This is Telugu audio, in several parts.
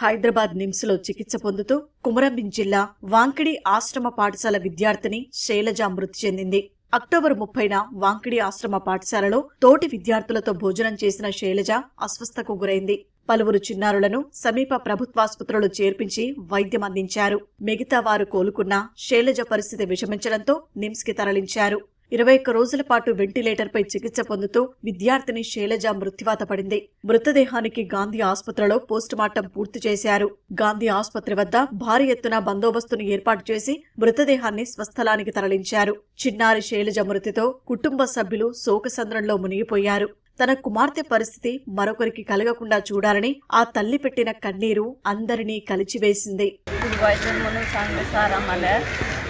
హైదరాబాద్ నిమ్స్లో చికిత్స పొందుతూ కుమరంభీం జిల్లా వాంకిడి ఆశ్రమ పాఠశాల విద్యార్థిని శైలజ మృతి చెందింది. అక్టోబర్ ముప్పైన వాంకిడి ఆశ్రమ పాఠశాలలో తోటి విద్యార్థులతో భోజనం చేసిన శైలజ అస్వస్థకు గురైంది. పలువురు చిన్నారులను సమీప ప్రభుత్వాసుపత్రులు చేర్పించి వైద్యం అందించారు. మిగతా వారు కోలుకున్నా శైలజ పరిస్థితి విషమించడంతో నిమ్స్కి తరలించారు. ఇరవై ఒక్క రోజుల పాటు వెంటిలేటర్పై చికిత్స పొందుతూ విద్యార్థిని శైలజ మృత్యువాత పడింది. మృతదేహానికి గాంధీ ఆసుపత్రిలో పోస్టుమార్టం పూర్తి చేశారు. గాంధీ ఆసుపత్రి వద్ద భారీ ఎత్తున బందోబస్తును ఏర్పాటు చేసి మృతదేహాన్ని స్వస్థలానికి తరలించారు. చిన్నారి శైలజ మృతితో కుటుంబ సభ్యులు శోకసంద్రంలో మునిగిపోయారు. తన కుమార్తె పరిస్థితి మరొకరికి కలగకుండా చూడాలని ఆ తల్లి పెట్టిన కన్నీరు అందరినీ కలిచివేసింది.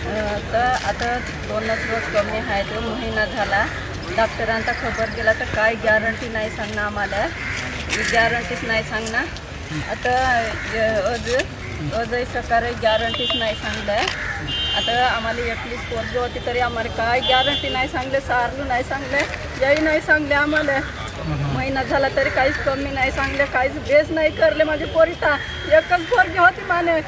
तर आता दोनच रोज कमी आहे तो महिना झाला. डॉक्टरांचा खबर गेला तर काय गॅरंटी नाही सांगणं आम्हाला. गॅरंटीच नाही सांगणं आता अज अजय सकार गॅरंटीच नाही सांगलं आता आम्हाला एकलीच पोरगी होती तरी आम्हाला काय गॅरंटी नाही सांगले सारलू नाही सांगले याही नाही सांगले आम्हाला. महिना झाला तरी काहीच कमी नाही सांगले काहीच बेस नाही करले माझी पोरिता एकच पोरगी होती माने.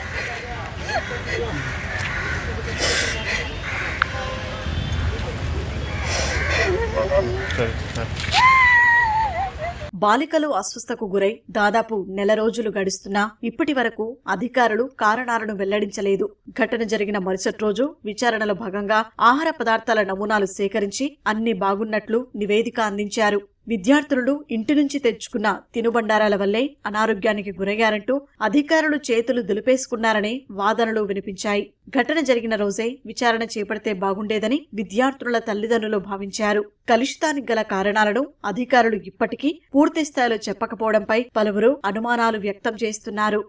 బాలికలు అస్వస్థకు గురై దాదాపు నెల రోజులు గడుస్తున్నా ఇప్పటి వరకు అధికారులు కారణాలను వెల్లడించలేదు. ఘటన జరిగిన మరుసటి రోజు విచారణలో భాగంగా ఆహార పదార్థాల నమూనాలు సేకరించి అన్ని బాగున్నట్లు నివేదిక అందించారు. విద్యార్థులు ఇంటి నుంచి తెచ్చుకున్న తినుబండారాల వల్లే అనారోగ్యానికి గురయ్యారంటూ అధికారులు చేతులు దులిపేసుకున్నారనే వాదనలు వినిపించాయి. ఘటన జరిగిన రోజే విచారణ చేపడితే బాగుండేదని విద్యార్థుల తల్లిదండ్రులు భావించారు. కలుషితానికి గల కారణాలను అధికారులు ఇప్పటికీ పూర్తి స్థాయిలో చెప్పకపోవడంపై పలువురు అనుమానాలు వ్యక్తం చేస్తున్నారు.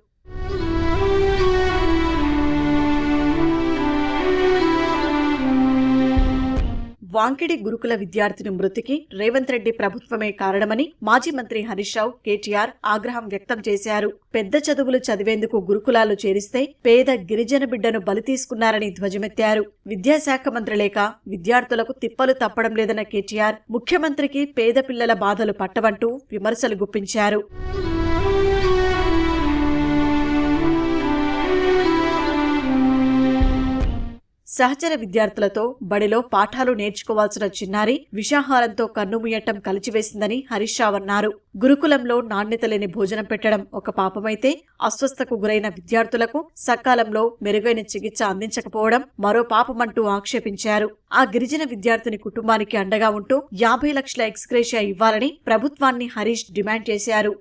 వాంకిడి గురుకుల విద్యార్థిని మృతికి రేవంత్ రెడ్డి ప్రభుత్వమే కారణమని మాజీ మంత్రి హరీష్ రావు కేటీఆర్ ఆగ్రహం వ్యక్తం చేశారు. పెద్ద చదువులు చదివేందుకు గురుకులాలు చేరిస్తే పేద గిరిజన బిడ్డను బలి తీసుకున్నారని ధ్వజమెత్తారు. విద్యాశాఖ మంత్రి లేక విద్యార్థులకు తిప్పలు తప్పడం లేదన్న కేటీఆర్ ముఖ్యమంత్రికి పేద పిల్లల బాధలు పట్టవంటూ విమర్శలు గుప్పించారు. సహచర విద్యార్థులతో బడిలో పాఠాలు నేర్చుకోవాల్సిన చిన్నారి విషాహారంతో కన్నుమూయటం కలిచివేసిందని హరీష్ రావు అన్నారు. గురుకులంలో నాణ్యత లేని భోజనం పెట్టడం ఒక పాపమైతే అస్వస్థకు గురైన విద్యార్థులకు సకాలంలో మెరుగైన చికిత్స అందించకపోవడం మరో పాపమంటూ ఆక్షేపించారు. ఆ గిరిజన విద్యార్థిని కుటుంబానికి అండగా ఉంటూ యాభై లక్షల ఎక్స్గ్రేషియా ఇవ్వాలని ప్రభుత్వాన్ని హరీష్ డిమాండ్ చేశారు.